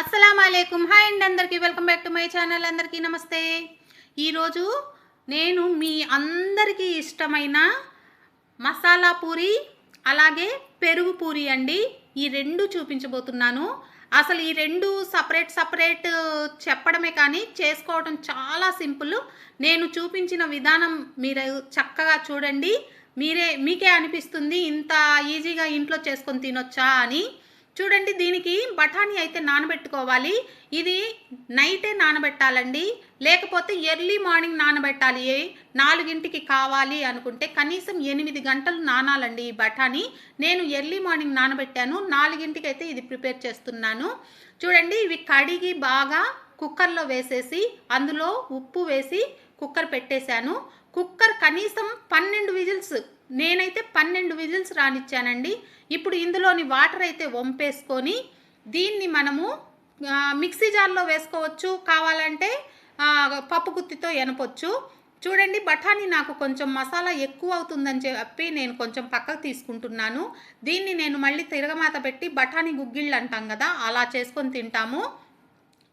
అస్సలం హాయ్ అండి అందరికీ. Welcome back to my channel. అందరికీ నమస్తే. ఈరోజు నేను మీ అందరికీ ఇష్టమైన మసాలా పూరి అలాగే పెరుగు పూరి అండి. ఈ రెండు చూపించబోతున్నాను. అసలు ఈ రెండు సపరేట్ సపరేట్ చెప్పడమే కానీ చేసుకోవడం చాలా సింపుల్. నేను చూపించిన విధానం మీరు చక్కగా చూడండి. మీరే మీకే అనిపిస్తుంది ఇంత ఈజీగా ఇంట్లో చేసుకొని తినొచ్చా అని. చూడండి దీనికి బఠానీ అయితే నానబెట్టుకోవాలి. ఇది నైటే నానబెట్టాలండి. లేకపోతే ఎర్లీ మార్నింగ్ నానబెట్టాలి. నాలుగింటికి కావాలి అనుకుంటే కనీసం ఎనిమిది గంటలు నానాలండి ఈ బఠానీ. నేను ఎర్లీ మార్నింగ్ నానబెట్టాను. నాలుగింటికి అయితే ఇది ప్రిపేర్ చేస్తున్నాను. చూడండి ఇవి కడిగి బాగా కుక్కర్లో వేసేసి అందులో ఉప్పు వేసి కుక్కర్ పెట్టేశాను. కుక్కర్ కనీసం పన్నెండు విజిల్స్ నేనైతే పన్నెండు విజిల్స్ రానిచ్చానండి. ఇప్పుడు ఇందులోని వాటర్ అయితే వంపేసుకొని దీన్ని మనము మిక్సీ జార్లో వేసుకోవచ్చు. కావాలంటే పప్పు గుత్తితో ఎనపొచ్చు. చూడండి బఠానీ నాకు కొంచెం మసాలా ఎక్కువ అవుతుందని చెప్పి నేను కొంచెం పక్కకు తీసుకుంటున్నాను. దీన్ని నేను మళ్ళీ తిరగమాత పెట్టి బఠానీ గుగ్గిళ్ళు అంటాం కదా అలా చేసుకొని తింటాము.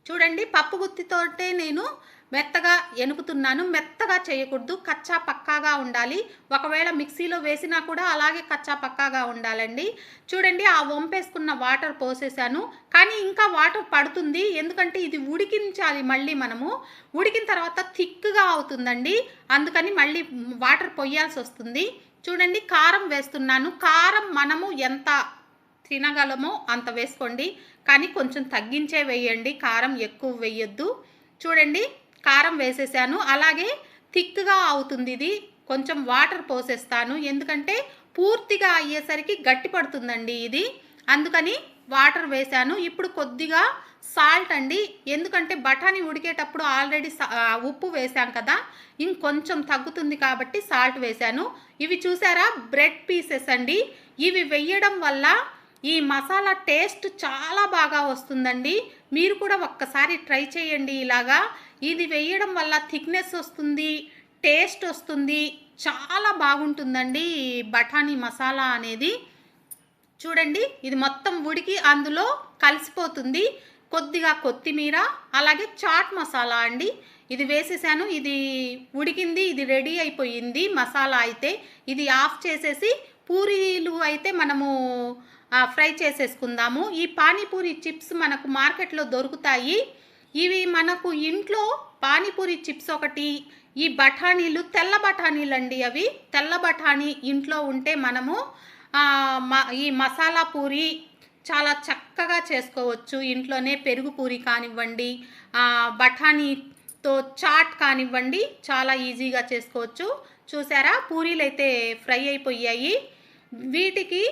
చూడండి పప్పు గుత్తితోటే నేను మెత్తగా ఎనుకుతున్నాను మెత్తగా చేయకూడదు కచ్చా పక్కాగా ఉండాలి. ఒకవేళ మిక్సీలో వేసినా కూడా అలాగే కచ్చా పక్కాగా ఉండాలండి. చూడండి ఆ వంపేసుకున్న వాటర్ పోసేసాను కానీ ఇంకా వాటర్ పడుతుంది ఎందుకంటే ఇది ఉడికించాలి మళ్ళీ మనము. ఉడికిన తర్వాత థిక్గా అవుతుందండి. అందుకని మళ్ళీ వాటర్ పొయ్యాల్సి వస్తుంది. చూడండి కారం వేస్తున్నాను. కారం మనము ఎంత తినగలమో అంత వేసుకోండి. కానీ కొంచెం తగ్గించే వేయండి. కారం ఎక్కువ వేయొద్దు. చూడండి కారం వేసేసాను. అలాగే థిక్గా అవుతుంది ఇది. కొంచెం వాటర్ పోసేస్తాను. ఎందుకంటే పూర్తిగా అయ్యేసరికి గట్టి పడుతుందండి ఇది. అందుకని వాటర్ వేశాను ఇప్పుడు కొద్దిగా సాల్ట్ అండి. ఎందుకంటే బఠానీ ఉడికేటప్పుడు ఆల్రెడీ సా- ఉప్పు వేశాం కదా. ఇంకొంచెం తగ్గుతుంది కాబట్టి సాల్ట్ వేశాను ఇవి చూసారా? బ్రెడ్ పీసెస్ అండి. ఇవి వెయ్యడం వల్ల ఈ మసాలా టేస్ట్ చాలా బాగా వస్తుందండి. మీరు కూడా ఒక్కసారి ట్రై చేయండి ఇలాగా. ఇది వేయడం వల్ల థిక్నెస్ వస్తుంది టేస్ట్ వస్తుంది చాలా బాగుంటుందండి బఠానీ మసాలా అనేది. చూడండి ఇది మొత్తం ఉడికి అందులో కలిసిపోతుంది. కొద్దిగా కొత్తిమీర అలాగే చాట్ మసాలా అండి. ఇది వేసేసాను ఇది ఉడికింది ఇది రెడీ అయిపోయింది మసాలా అయితే. ఇది ఆఫ్ చేసేసి పూరీలు అయితే మనము ఫ్రై చేసేసుకుందాము. ఈ పానీపూరి చిప్స్ మనకు మార్కెట్లో దొరుకుతాయి. ఇవి మనకు ఇంట్లో పానీపూరి చిప్స్ ఒకటి ఈ బఠానీలు తెల్ల బఠానీలు అండి అవి. తెల్ల బఠానీ ఇంట్లో ఉంటే మనము మ- ఈ మసాలా పూరి చాలా చక్కగా చేసుకోవచ్చు. ఇంట్లోనే పెరుగు పూరి కానివ్వండి బఠానీతో చాట్ కానివ్వండి చాలా ఈజీగా చేసుకోవచ్చు. చూసారా? పూరీలు అయితే ఫ్రై అయిపోయాయి. వీటికి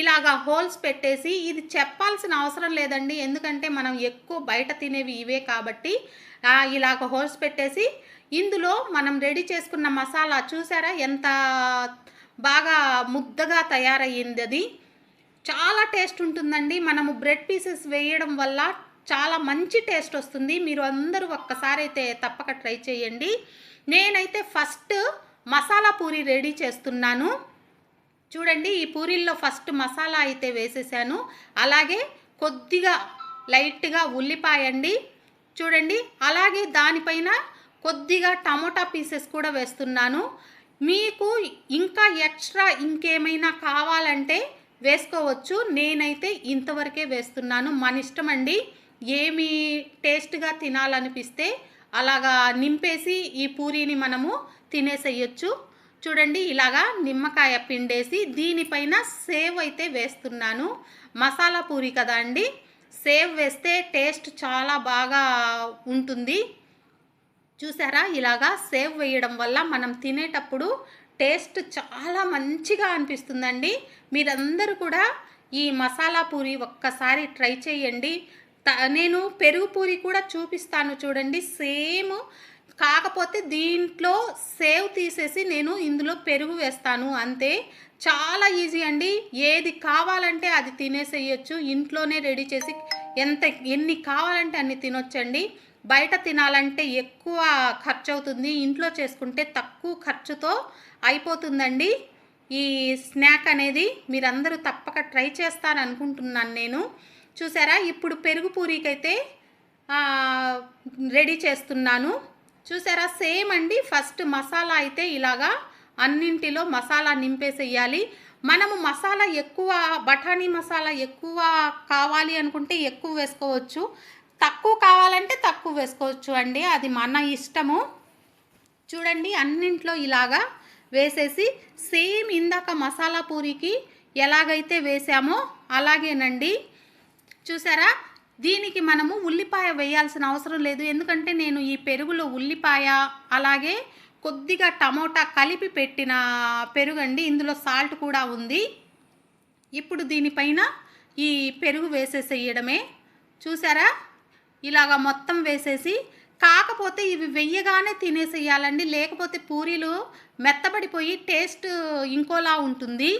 ఇలాగా హోల్స్ పెట్టేసి ఇది చెప్పాల్సిన అవసరం లేదండి. ఎందుకంటే మనం ఎక్కువ బయట తినేవి ఇవే కాబట్టి ఇలాగ హోల్స్ పెట్టేసి ఇందులో మనం రెడీ చేసుకున్న మసాలా చూసారా? ఎంత బాగా ముద్దగా తయారయ్యింది అది చాలా టేస్ట్ ఉంటుందండి. మనము బ్రెడ్ పీసెస్ వేయడం వల్ల చాలా మంచి టేస్ట్ వస్తుంది. మీరు అందరూ ఒక్కసారి అయితే తప్పక ట్రై చేయండి. నేనైతే ఫస్ట్ మసాలా పూరి రెడీ చేస్తున్నాను. చూడండి ఈ పూరీల్లో ఫస్ట్ మసాలా అయితే వేసేసాను. అలాగే కొద్దిగా లైట్గా ఉల్లిపాయ అండి. చూడండి అలాగే దానిపైన కొద్దిగా టమోటా పీసెస్ కూడా వేస్తున్నాను. మీకు ఇంకా ఎక్స్ట్రా ఇంకేమైనా కావాలంటే వేసుకోవచ్చు. నేనైతే ఇంతవరకే వేస్తున్నాను. మన ఇష్టం అండి. ఏమి టేస్ట్గా తినాలనిపిస్తే అలాగా నింపేసి ఈ పూరీని మనము తినేసేయచ్చు. చూడండి ఇలాగా నిమ్మకాయ పిండేసి దీనిపైన సేవ్ అయితే వేస్తున్నాను. మసాలా పూరి కదా అండి? సేవ్ వేస్తే టేస్ట్ చాలా బాగా ఉంటుంది. చూసారా? ఇలాగా సేవ్ వేయడం వల్ల మనం తినేటప్పుడు టేస్ట్ చాలా మంచిగా అనిపిస్తుందండి. మీరందరూ కూడా ఈ మసాలా పూరి ఒక్కసారి ట్రై చేయండి. త- నేను పెరుగు పూరి కూడా చూపిస్తాను చూడండి. సేమ్ కాకపోతే దీంట్లో సేవ్ తీసేసి నేను ఇందులో పెరుగు వేస్తాను. అంతే. చాలా ఈజీ అండి. ఏది కావాలంటే అది తినేసేయచ్చు. ఇంట్లోనే రెడీ చేసి ఎంత ఎన్ని కావాలంటే అన్ని తినొచ్చండి. బయట తినాలంటే ఎక్కువ ఖర్చు అవుతుంది ఇంట్లో చేసుకుంటే తక్కువ ఖర్చుతో అయిపోతుందండి. ఈ స్నాక్ అనేది మీరందరూ తప్పక ట్రై చేస్తారనుకుంటున్నాను నేను. చూసారా? ఇప్పుడు పెరుగు పూరీకైతే రెడీ చేస్తున్నాను. చూసారా? సేమ్ అండి. ఫస్ట్ మసాలా అయితే ఇలాగా అన్నింటిలో మసాలా నింపేసేయాలి. మనము మసాలా ఎక్కువ బఠానీ మసాలా ఎక్కువ కావాలి అనుకుంటే ఎక్కువ వేసుకోవచ్చు. తక్కువ కావాలంటే తక్కువ వేసుకోవచ్చు అండి. అది మన ఇష్టము. చూడండి అన్నింట్లో ఇలాగా వేసేసి సేమ్ ఇందాక మసాలా పూరికి ఎలాగైతే వేసామో అలాగేనండి. చూసారా? దీనికి మనము ఉల్లిపాయ వేయాల్సిన అవసరం లేదు. ఎందుకంటే నేను ఈ పెరుగులో ఉల్లిపాయ అలాగే కొద్దిగా టమోటా కలిపి పెట్టిన పెరుగండి. ఇందులో సాల్ట్ కూడా ఉంది. ఇప్పుడు దీనిపైన ఈ పెరుగు వేసేసేయడమే. చూసారా? ఇలాగ మొత్తం వేసేసి కాకపోతే ఇవి వెయ్యగానే తినేసేయాలండి. లేకపోతే పూరీలు మెత్తబడిపోయి టేస్ట్ ఇంకోలా ఉంటుంది.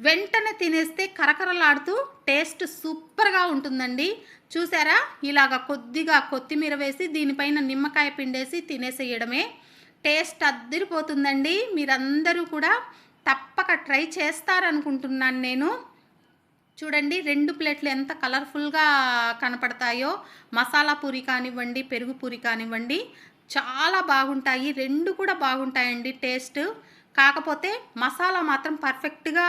వెంటనే తినేస్తే కరకరలాడుతూ టేస్ట్ సూపర్గా ఉంటుందండి. చూసారా? ఇలాగ కొద్దిగా కొత్తిమీర వేసి దీనిపైన నిమ్మకాయ పిండేసి తినేసేయడమే. టేస్ట్ అద్దరిపోతుందండి. మీరందరూ కూడా తప్పక ట్రై చేస్తారనుకుంటున్నాను నేను. చూడండి రెండు ప్లేట్లు ఎంత కలర్ఫుల్గా కనపడతాయో. మసాలా పూరి కానివ్వండి పెరుగు పూరి కానివ్వండి చాలా బాగుంటాయి. రెండు కూడా బాగుంటాయండి టేస్ట్. కాకపోతే మసాలా మాత్రం పర్ఫెక్ట్గా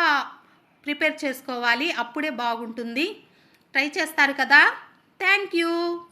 ప్రిపేర్ చేసుకోవాలి. అప్పుడే బాగుంటుంది. ట్రై చేస్తారు కదా? Thank you.